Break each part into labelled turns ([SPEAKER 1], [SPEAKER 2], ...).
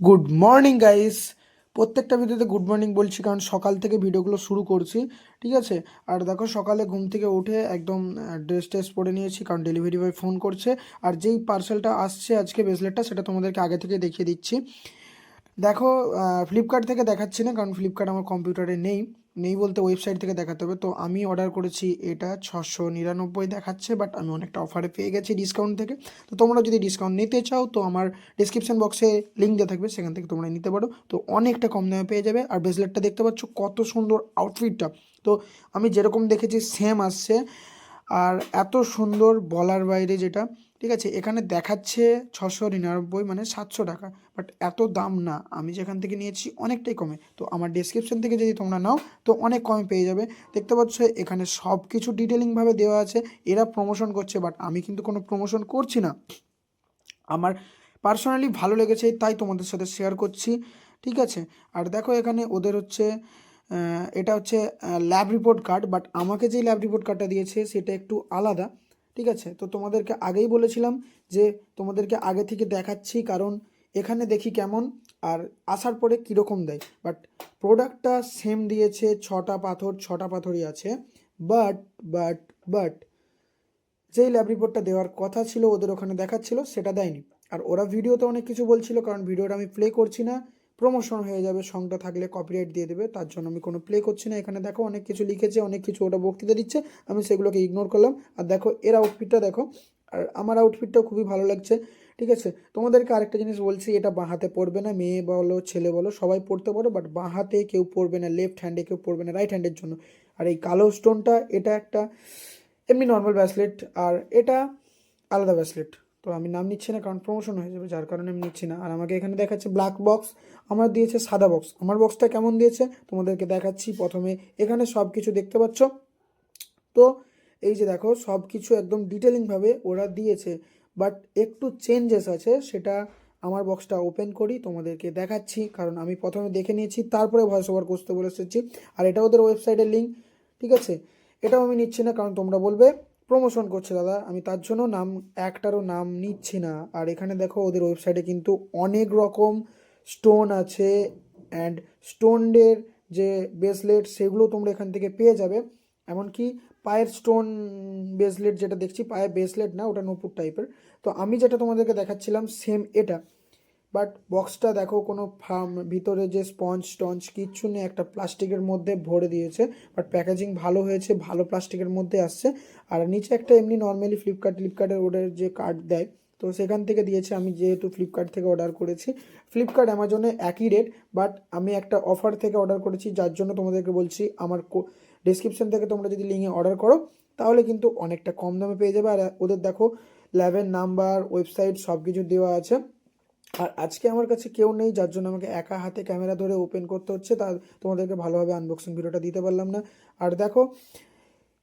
[SPEAKER 1] Good morning guys প্রত্যেকটা ভিডিওতে good morning বলছি, কারণ সকাল থেকে ভিডিওগুলো শুরু করছি, ঠিক আছে? আর দেখো, সকালে ঘুম থেকে উঠে একদম ড্রেস ট্রেস পরে নিয়েছি, কারণ ডেলিভারি বয় ফোন করছে। আর যেই পার্সেলটা আসছে আজকে ব্রেসলেটটা সেটা তোমাদেরকে আগে থেকে দেখিয়ে দিচ্ছি। দেখো ফ্লিপকার্ট থেকে দেখাচ্ছি না, কারণ ফ্লিপকার্ট আমার কম্পিউটারে নেই। নেই বলতে ওয়েবসাইট থেকে দেখাতে হবে। তো আমি অর্ডার করেছি এটা ছশো নিরানব্বই দেখাচ্ছে বাট আমি অনেকটা অফারে পেয়ে গেছি ডিসকাউন্ট থেকে। তো তোমরা যদি ডিসকাউন্ট নিতে চাও, তো আমার ডিসক্রিপশন বক্সে লিঙ্ক দেওয়া থাকবে, সেখান থেকে তোমরা নিতে পারো। তো অনেকটা কম দামে পেয়ে যাবে। আর ব্রেসলেটটা দেখতে পাচ্ছ, কত সুন্দর আউটফিটটা তো আমি যেরকম দেখেছি সেম আসছে। আর এত সুন্দর বলার বাইরে যেটা ঠিক আছে? এখানে দেখাচ্ছে ছশো নিরানব্বই মানে সাতশো টাকা। বাট এত দাম না। আমি যেখান থেকে নিয়েছি অনেকটাই কমে। তো আমার ডিসক্রিপশন থেকে যদি তোমরা নাও, তো অনেক কমে পেয়ে যাবে। দেখতে পাচ্ছ, এখানে সব কিছু ডিটেলিংভাবে দেওয়া আছে। এরা প্রমোশন করছে বাট আমি কিন্তু কোনো প্রমোশন করছি না। আমার পার্সোনালি ভালো লেগেছে, তাই তোমাদের সাথে শেয়ার করছি। ঠিক আছে? আর দেখো এখানে ওদের হচ্ছে এটা হচ্ছে ল্যাব রিপোর্ট কার্ড বাট আমাকে যে ল্যাব রিপোর্ট কার্ডটা দিয়েছে, সেটা একটু আলাদা। ঠিক আছে? তো তোমাদেরকে আগেই বলেছিলাম যে তোমাদেরকে আগে থেকে দেখাচ্ছি কারণ এখানে দেখি কেমন আর আসার পরে কীরকম দেয়। বাট প্রোডাক্টটা সেম দিয়েছে, ছটা পাথর, ছটা পাথরই আছে। বাট বাট বাট যেই ল্যাব রিপোর্টটা দেওয়ার কথা ছিল ওদের ওখানে দেখাচ্ছিল, সেটা দেয়নি। আর ওরা ভিডিওতে অনেক কিছু বলছিল কারণ ভিডিওটা আমি প্লে করছি না। প্রমোশন হয়ে যাবে সংটা থাকলে কপিরাইট দিয়ে দেবে, তার জন্য আমি কোনো প্লে করছি না। এখানে দেখো অনেক কিছু লিখেছে, অনেক কিছু ওটা বক্তৃতা দিচ্ছে, আমি সেগুলোকে ইগনোর করলাম। আর দেখো, এর আউটফিটটা দেখো, আর আমার আউটফিটটাও খুবই ভালো লাগছে, ঠিক আছে? তোমাদেরকে আরেকটা জিনিস বলছি, এটা বাঁ হাতে পড়বে না, মেয়ে বলো, ছেলে বলো, সবাই পড়তে পারো বাট বাঁ হাতে কেউ পড়বে না লেফট হ্যান্ডে কেউ পড়বে না রাইট হ্যান্ডের জন্য। আর এই কালো স্টোনটা এটা একটা এমনি নর্মাল ব্যাসলেট আর এটা আলাদা ব্যাসলেট তো আমি নাম নিচ্ছি না কারণ প্রমোশন হয়ে যাবে, যার কারণে আমি নিচ্ছি না। আর আমাকে এখানে দেখাচ্ছে ব্ল্যাক বক্স আমার দিয়েছে সাদা বক্স আমার বক্সটা কেমন দিয়েছে? তোমাদেরকে দেখাচ্ছি প্রথমে। এখানে সব কিছু দেখতে পাচ্ছ? তো এই যে দেখো সব কিছু একদম ডিটেলিংভাবে ওরা দিয়েছে। বাট একটু চেঞ্জেস আছে, সেটা আমার বক্সটা ওপেন করি, তোমাদেরকে দেখাচ্ছি। কারণ আমি প্রথমে দেখে নিয়েছি, তারপরে ভয়েস ওভার করতে বলে এসেছি আর এটা ওদের ওয়েবসাইটের লিঙ্ক ঠিক আছে? এটাও আমি নিচ্ছি না, কারণ তোমরা বলবে প্রমোশন করছে দাদা। আমি তার জন্য নাম, একটারও নাম নিচ্ছি না। আর এখানে দেখো, ওদের ওয়েবসাইটে কিন্তু অনেক রকম স্টোন আছে অ্যান্ড স্টোনের যে ব্রেসলেট সেগুলো তোমরা এখান থেকে পেয়ে যাবে। এমনকি পায়ের স্টোন ব্রেসলেট যেটা দেখছি, পায়ের ব্রেসলেট না, ওটা নপুর টাইপের তো আমি যেটা তোমাদেরকে দেখাচ্ছিলাম সেম এটা। বাট বক্সটা দেখো কোনো ফার্ম, ভিতরে যে স্পঞ্জ টঞ্জ কিচ্ছু নেই, একটা প্লাস্টিকের মধ্যে ভরে দিয়েছে। বাট প্যাকেজিং ভালো হয়েছে, ভালো প্লাস্টিকের মধ্যে আসছে। আর নিচে একটা এমনি নর্মালি ফ্লিপকার্ট ফ্লিপকার্টের ওদের যে কার্ড দেয়, তো সেখান থেকে দিয়েছে। আমি যেহেতু ফ্লিপকার্ট থেকে অর্ডার করেছি। ফ্লিপকার্ট অ্যামাজনে একই রেট বাট আমি একটা অফার থেকে অর্ডার করেছি, যার জন্য তোমাদেরকে বলছি, আমার ডিসক্রিপশন থেকে তোমরা যদি লিঙ্কে অর্ডার করো, তাহলে কিন্তু অনেকটা কম দামে পেয়ে যাবে। আর ওদের দেখো ল্যাবের নাম্বার ওয়েবসাইট সব কিছু দেওয়া আছে। আর আজকে আমার কাছে কেউ নেই, যার জন্য আমাকে একা হাতে ক্যামেরা ধরে ওপেন করতে হচ্ছে। তা তোমাদেরকে ভালোভাবে আনবক্সিং ভিডিওটা দিতে পারলাম না। আর দেখো,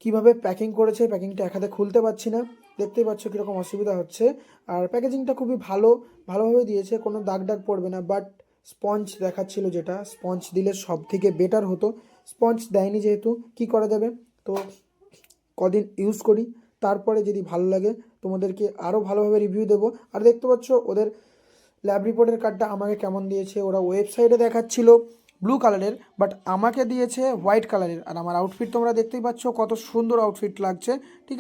[SPEAKER 1] কীভাবে প্যাকিং করেছে প্যাকিংটা এক হাতে খুলতে পারছি না। দেখতেই পাচ্ছ কীরকম অসুবিধা হচ্ছে। আর প্যাকেজিংটা খুবই ভালো, ভালোভাবে দিয়েছে, কোনো দাগ ডাগ পড়বে না। বাট স্পঞ্জ দেখাচ্ছিল যেটা স্পঞ্জ দিলে সব থেকে বেটার হতো। স্পঞ্জ দেয়নি যেহেতু, কি করা যাবে? তো কদিন ইউজ করি, তারপরে যদি ভালো লাগে তোমাদেরকে আরও ভালোভাবে রিভিউ দেবো। আর দেখতে পাচ্ছ, ওদের ল্যাব রিপোর্টের কার্ডটা আমাকে কেমন দিয়েছে, ওরা ওয়েবসাইটে দেখাচ্ছিল ব্লু কালারের বাট আমাকে দিয়েছে হোয়াইট কালারের আর আমার আউটফিট তোমরা দেখতেই পাচ্ছ কত সুন্দর আউটফিট লাগছে, ঠিক